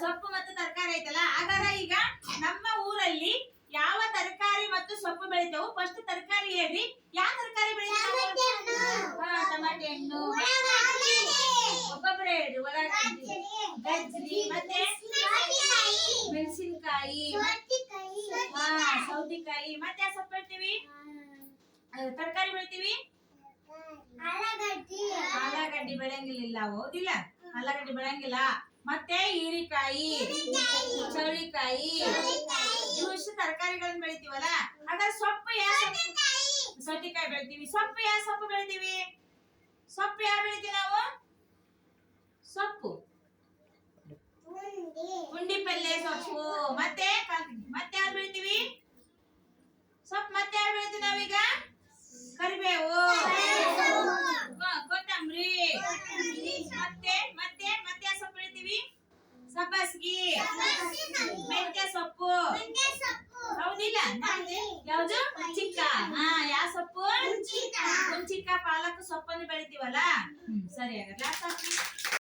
ಸೊಪ್ಪು ಮತ್ತು ತರಕಾರಿ ಐತಲ್ಲ ಹಾಗಾದ್ರೆ ಈಗ ನಮ್ಮ ಊರಲ್ಲಿ ಯಾವ ತರಕಾರಿ ಮತ್ತು ಸೊಪ್ಪು ಬೆಳಿತಾವು? ಫಸ್ಟ್ ತರಕಾರಿ ಹೇಳ್ರಿ. ಯಾವ ತರಕಾರಿ ಬೆಳಿತಾವ? ಟಮಾಟೆ ಹಣ್ಣು. ಒಬ್ಬೊಬ್ಬರೇ ಹೇಳ್ರಿ ಉಳ್ಳಾಗಡ್ಡಿ ಗಜ್ಜರಿ ಮತ್ತೆ ಮೆಣಸಿನಕಾಯಿ. ಹಾ ಸೌತೆಕಾಯಿ. ಮತ್ತೆ ಯಾವ ಸೊಪ್ಪು ಬೆಳಿತೀವಿ ತರಕಾರಿ ಬೆಳಿತೀವಿ? ಆಲೂಗಡ್ಡಿ. ಬೆಳೆಯಂಗಿಲ್ಲ ಹೌದಿಲ್ಲ? ಆಲೂಗಡ್ಡಿ ಬೆಳೆಯಂಗಿಲ್ಲ. ಮತ್ತೆ ಹೀರಿಕಾಯಿ ಚೌಳಿಕಾಯಿ ಇವಿಷ್ಟು ತರಕಾರಿಗಳನ್ನ ಬೆಳಿತೀವಲ್ಲ? ಹಾಗಾದ್ರೆ ಸೊಪ್ಪು ಯಾವ ಸೌತೆಕಾಯಿ ಬೆಳಿತೀವಿ. ಸೊಪ್ಪು ಯಾವ ಸೊಪ್ಪು ಬೆಳಿತೀವಿ? ಸೊಪ್ಪು ಯಾವ ಬೆಳಿತೀವಿ ನಾವು? ಸೊಪ್ಪು. ಪುಂಡಿ ಪಲ್ಯ ಸೊಪ್ಪು. ಮತ್ತೆ ಯಾವ್ದು ಬೆಳಿತೀವಿ ಸೊಪ್ಪು ಮತ್ತೆ ಯಾವ್ದು ಬೆಳಿತೀವಿ ನಾವೀಗ ಕರಿಬೇವು ಹಾ, ಕೊತ್ತಂಬರಿ ಮತ್ತೆ ಮತ್ತೆ ಮತ್ತೆ ಯಾವ ಸೊಪ್ಪು ಬೆಳಿತೀವಿ ಸಬ್ಬಸ್ಗಿ ಮೆಂತ್ಯ ಸೊಪ್ಪು ಹೌದಿಲ್ಲ ಯಾವ್ದು? ಚಿಕ್ಕ ಹಾ ಯಾವ ಸೊಪ್ಪು? ಚಿಕ್ಕ ಪಾಲಕ್ ಸೊಪ್ಪನ್ನು ಬೆಳಿತೀವಲ್ಲ? ಸರಿ ಹಾಗಾದ್ರೆ ಲಾಸ್ಟ್